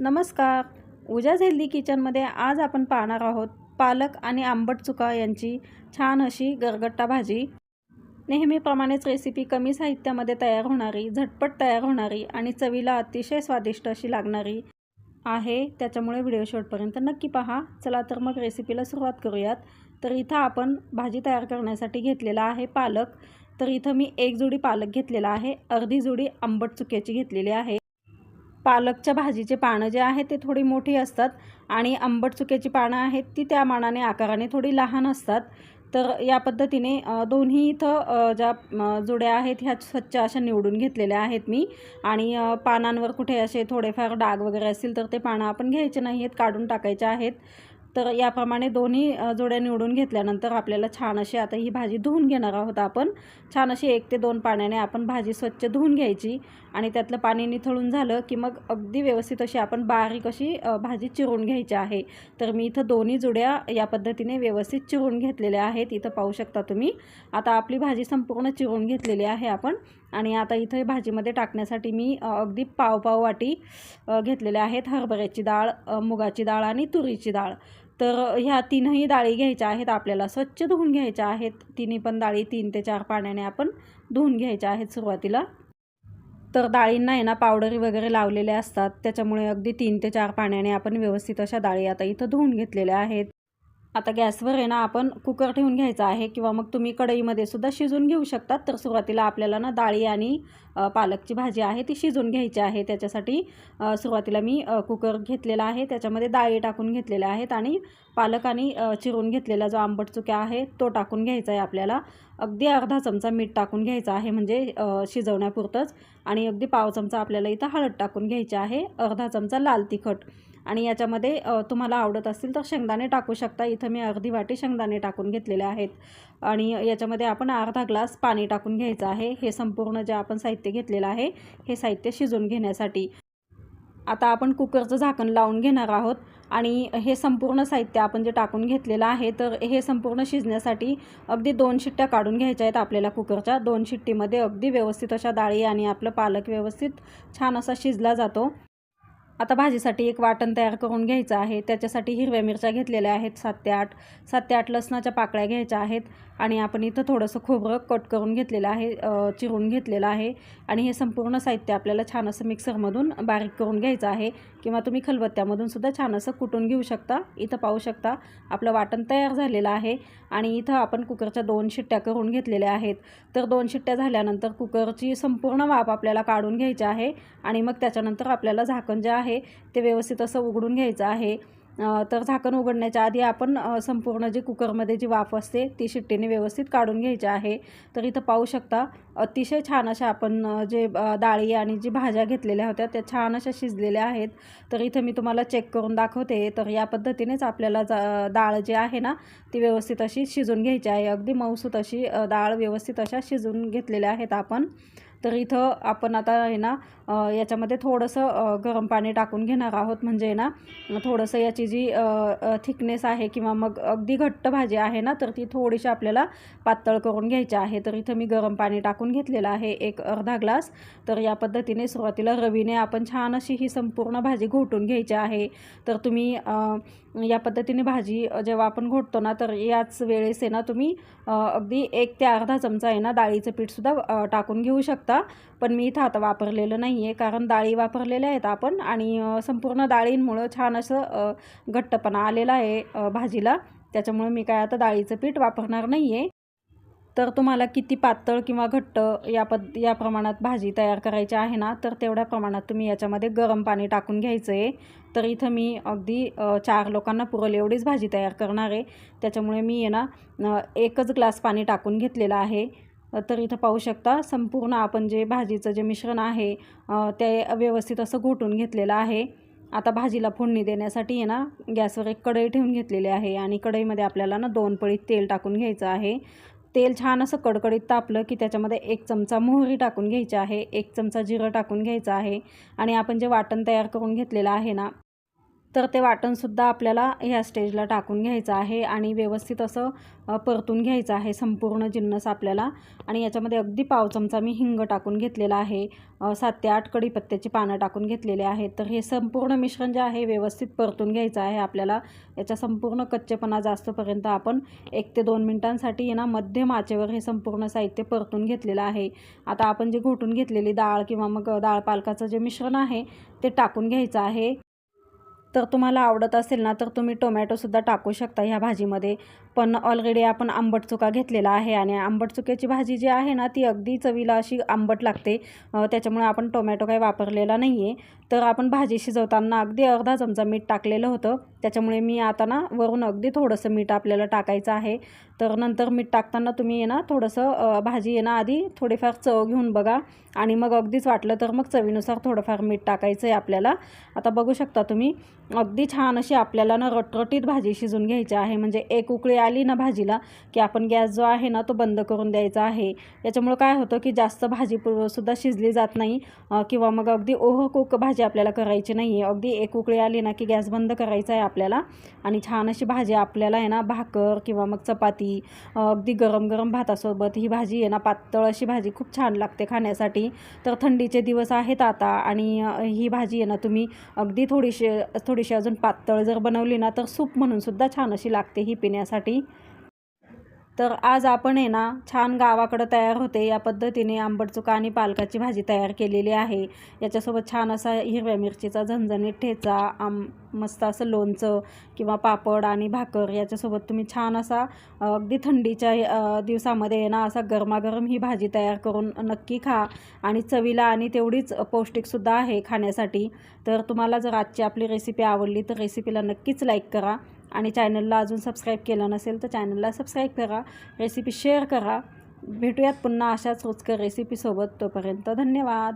नमस्कार. उजाज हेल्दी किचनमध्ये आज आपण पाहणार आहोत पालक आणि आंबट चुका यांची छान अशी गरगट्टा भाजी. नेहमीप्रमाणेच रेसिपी कमी साहित्यामध्ये तयार होणारी झटपट तयार होणारी आणि चवीला अतिशय स्वादिष्ट अशी लागणारी आहे. त्याच्यामुळे व्हिडिओ शेवटपर्यंत नक्की पहा. चला तर मग रेसिपीला सुरुवात करूयात. तर इथं आपण भाजी तयार करण्यासाठी घेतलेला आहे पालक. तर इथं मी एक जोडी पालक घेतलेला आहे. अर्धी जुडी आंबट चुक्याची घेतलेली आहे. पालकच्या भाजीचे पानं जे आहेत ते थोडी मोठी असतात आणि आंबट चुक्याची पानं आहेत ती त्या मानाने आकाराने थोडी लहान असतात. तर या पद्धतीने दोन्ही इथं ज्या जुड्या आहेत ह्या स्वच्छ अशा निवडून घेतलेल्या आहेत मी. आणि पानांवर कुठे असे थोडेफार डाग वगैरे असतील तर ते पानं आपण घ्यायचे नाही आहेत काढून टाकायचे आहेत. तर याप्रमाणे दोन्ही जोड्या निवडून घेतल्यानंतर आपल्याला छान अशी आता ही भाजी धुवून घेणार आहोत आपण. छान अशी एक ते दोन पाण्याने आपण भाजी स्वच्छ धुवून घ्यायची आणि त्यातलं पाणी निथळून झालं की मग अगदी व्यवस्थित अशी आपण बारीक अशी भाजी चिरून घ्यायची आहे. तर मी इथं दोन्ही जुड्या या पद्धतीने व्यवस्थित चिरून घेतलेल्या आहेत. इथं पाहू शकता तुम्ही. आता आपली भाजी संपूर्ण चिरून घेतलेली आहे आपण आणि आता इथं भाजीमध्ये टाकण्यासाठी मी अगदी पाव पाव वाटी घेतलेल्या आहेत. हरभऱ्याची डाळ मुगाची डाळ आणि तुरीची डाळ. तर ह्या तीनही डाळी घ्यायच्या आहेत आपल्याला स्वच्छ धुवून घ्यायच्या आहेत. तिन्ही पण डाळी तीन ते चार पाण्याने आपण धुवून घ्यायच्या आहेत सुरुवातीला. तर डाळींना आहे ना पावडरी वगैरे लावलेल्या असतात. त्याच्यामुळे अगदी तीन ते चार पाण्याने आपण व्यवस्थित अशा डाळी आता इथं धुवून घेतलेल्या आहेत. आता गॅसवर आहे ना आपण कुकर ठेवून घ्यायचा आहे किंवा मग तुम्ही कढईमध्ये सुद्धा शिजून घेऊ शकतात. तर सुरुवातीला आपल्याला ना डाळी आणि पालकची भाजी आहे ती शिजून घ्यायची आहे. त्याच्यासाठी सुरुवातीला मी कुकर घेतलेला आहे. त्याच्यामध्ये डाळी टाकून घेतलेल्या आहेत आणि पालक आणि चिरून घेतलेला जो आंबट चुक्या आहे तो टाकून घ्यायचा आहे आपल्याला. अगदी अर्धा चमचा मीठ टाकून घ्यायचा आहे म्हणजे शिजवण्यापुरतंच. आणि अगदी पाव चमचा आपल्याला इथं हळद टाकून घ्यायची आहे. अर्धा चमचा लाल तिखट. आणि याच्यामध्ये तुम्हाला आवडत असतील तर शेंगदाणे टाकू शकता. इथं मी अर्धी वाटी शेंगदाणे टाकून घेतलेले आहेत. आणि याच्यामध्ये आपण अर्धा ग्लास पाणी टाकून घ्यायचं आहे. हे संपूर्ण जे आपण साहित्य घेतलेलं आहे हे साहित्य शिजवून घेण्यासाठी. आता आपण कुकरचं झाकण लावून घेणार आहोत. आणि हे संपूर्ण साहित्य आपण जे टाकून घेतलेलं आहे तर हे संपूर्ण शिजण्यासाठी अगदी दोन शिट्ट्या काढून घ्यायच्या आहेत आपल्याला कुकरच्या. दोन शिट्टीमध्ये अगदी व्यवस्थित अशा डाळी आणि आपलं पालक व्यवस्थित छान असा शिजला जातो. आता भाजीसाठी एक वाटण तयार करून घ्यायचं आहे. त्याच्यासाठी हिरव्या मिरच्या घेतलेल्या आहेत. सात ते आठ सात ते आठ लसणाच्या पाकळ्या घ्यायच्या आहेत आणि आपण इथं थोडंसं खोबरं कट करून घेतलेलं आहे चिरून घेतलेलं आहे. आणि हे संपूर्ण साहित्य आपल्याला छान असं मिक्सरमधून बारीक करून घ्यायचं आहे. किंवा तुम्ही खलबत्त्यामधून सुद्धा छान असं कुटून घेऊ शकता. इथं पाहू शकता आपलं वाटण तयार झालेलं आहे आणि इथं आपण कुकरच्या दोन शिट्ट्या करून घेतलेल्या आहेत. तर दोन शिट्ट्या झाल्यानंतर कुकरची संपूर्ण वाफ आपल्याला काढून घ्यायची आहे आणि मग त्याच्यानंतर आपल्याला झाकण जे आहे ते व्यवस्थित असं उघडून घ्यायचं आहे. तर झाकण उघडण्याच्या आधी आपण संपूर्ण जी कुकरमध्ये जी वाफ असते ती शिट्टीने व्यवस्थित काढून घ्यायची आहे. तर इथं पाहू शकता अतिशय छान अशा आपण जे डाळी आणि जी भाज्या घेतलेल्या होत्या त्या छान अशा शिजलेल्या आहेत. तर इथं मी तुम्हाला चेक करून दाखवते. तर या पद्धतीनेच आपल्याला जा डाळ जी आहे ना ती व्यवस्थित अशी शिजून घ्यायची आहे. अगदी मऊसूत अशी डाळ व्यवस्थित अशा शिजून घेतलेल्या आहेत आपण. तर इथं आपण आता आहे ना याच्यामध्ये थोडंसं गरम पाणी टाकून घेणार आहोत. म्हणजे ना थोडंसं याची जी थिकनेस आहे किंवा मग अगदी घट्ट भाजी आहे ना तर ती थोडीशी आपल्याला पातळ करून घ्यायची आहे. तर इथं मी गरम पाणी टाकून घेतलेलं आहे एक अर्धा ग्लास. तर या पद्धतीने सुरुवातीला रवीने आपण छान अशी ही संपूर्ण भाजी घोटून घ्यायची आहे. तर तुम्ही या पद्धतीने भाजी जेव्हा आपण घोटतो ना तर याच वेळेस आहे ना तुम्ही अगदी एक ते अर्धा चमचा आहे ना डाळीचं पीठसुद्धा टाकून घेऊ शकता. पण मी इथं आता वापरलेलं नाही आहे कारण डाळी वापरलेल्या आहेत आपण आणि संपूर्ण डाळींमुळं छान असं घट्टपणा आलेला आहे भाजीला. त्याच्यामुळे मी काय आता डाळीचं पीठ वापरणार नाही आहे तर तुम्हाला किती पातळ किंवा घट्ट या पद या प्रमाणात भाजी तयार करायची आहे ना तर तेवढ्या प्रमाणात तुम्ही याच्यामध्ये गरम पाणी टाकून घ्यायचं आहे तर इथं मी अगदी चार लोकांना पुरेल एवढीच भाजी तयार करणार आहे. त्याच्यामुळे मी आहे ना एकच ग्लास पाणी टाकून घेतलेलं आहे. तर इथं पाहू शकता संपूर्ण आपण जे भाजीचं जे मिश्रण आहे ते व्यवस्थित असं घोटून घेतलेलं आहे. आता भाजीला फोडणी देण्यासाठी आहे ना गॅसवर एक कढई ठेवून घेतलेली आहे आणि कढईमध्ये आपल्याला ना दोन पळीत तेल टाकून घ्यायचं आहे. तेल छान असं कडकडीत तापलं की त्याच्यामध्ये एक चमचा मोहरी टाकून घ्यायची आहे एक चमचा जिरं टाकून घ्यायचं आहे आणि आपण जे वाटण तयार करून घेतलेलं आहे ना तर ते वाटणसुद्धा आपल्याला ह्या स्टेजला टाकून घ्यायचं आहे आणि व्यवस्थित असं परतून घ्यायचं आहे. संपूर्ण जिन्नस आपल्याला. आणि याच्यामध्ये अगदी पाव चमचा मी हिंग टाकून घेतलेला आहे. सात ते आठ कढीपत्त्याची पानं टाकून घेतलेले आहेत. तर हे संपूर्ण मिश्रण जे आहे व्यवस्थित परतून घ्यायचं आहे आपल्याला. याचा संपूर्ण कच्चेपणा जास्तपर्यंत आपण एक ते दोन मिनिटांसाठी आहे ना मध्यम आचेवर हे संपूर्ण साहित्य परतून घेतलेलं आहे. आता आपण जे घोटून घेतलेली डाळ किंवा मग डाळ पालकाचं जे मिश्रण आहे ते टाकून घ्यायचं आहे. तर तुम्हाला आवडत असेल ना तर तुम्ही टोमॅटोसुद्धा टाकू शकता ह्या भाजीमध्ये. पण ऑलरेडी आपण आंबट चुका घेतलेला आहे आणि आंबट चुक्याची भाजी जी आहे ना ती अगदी चवीला अशी आंबट लागते. त्याच्यामुळे आपण टोमॅटो काही वापरलेला नाही आहे तर आपण भाजी शिजवताना अगदी अर्धा चमचा मीठ टाकलेलं होतं. त्याच्यामुळे मी आता ना वरून अगदी थोडंसं मीठ आपल्याला टाकायचं आहे. तर नंतर मीठ टाकताना तुम्ही आहे ना थोडंसं भाजी आहे ना आधी थोडीफार चव घेऊन बघा. आणि मग अगदीच वाटलं तर मग चवीनुसार थोडंफार मीठ टाकायचं आहे आपल्याला. आता बघू शकता तुम्ही अगदी छान अशी आपल्याला ना रटरटीत भाजी शिजून घ्यायची आहे. म्हणजे एक उकळी आली ना भाजीला की आपण गॅस जो आहे ना तो बंद करून द्यायचा आहे. याच्यामुळं काय होतं की जास्त भाजी सुद्धा शिजली जात नाही किंवा मग अगदी ओह कुक भाजी आपल्याला करायची नाही आहे अगदी एक उकळी आली ना की गॅस बंद करायचा आहे आपल्याला. आणि छान अशी भाजी आपल्याला आहे ना भाकर किंवा मग चपाती अगदी गरम गरम भातासोबत ही भाजी आहे ना पातळ अशी भाजी खूप छान लागते खाण्यासाठी. तर थंडीचे दिवस आहेत आता आणि ही भाजी आहे ना तुम्ही अगदी थोडीशी थोडीशी अजून पातळ जर बनवली ना तर सूप म्हणून सुद्धा छान अशी लागते ही पिण्यासाठी. तर आज आपण आहे ना छान गावाकडं तयार होते. या पद्धतीने आंबट चुका आणि पालकाची भाजी तयार केलेली आहे. याच्यासोबत छान असा हिरव्या मिरचीचा झणझणीत ठेचा आम मस्त असं लोणचं किंवा पापड आणि भाकर याच्यासोबत तुम्ही छान असा अगदी थंडीच्या दिवसामध्ये आहे ना असा गरमागरम ही भाजी तयार करून नक्की खा. आणि चवीला आणि तेवढीच पौष्टिकसुद्धा आहे खाण्यासाठी. तर तुम्हाला जर आजची आपली रेसिपी आवडली तर रेसिपीला नक्कीच लाईक करा. आणि चॅनलला अजून सबस्क्राईब केलं नसेल तर चॅनलला सबस्क्राईब करा रेसिपी शेअर करा. भेटूयात पुन्हा अशाच रोजकर रेसिपीसोबत तोपर्यंत धन्यवाद.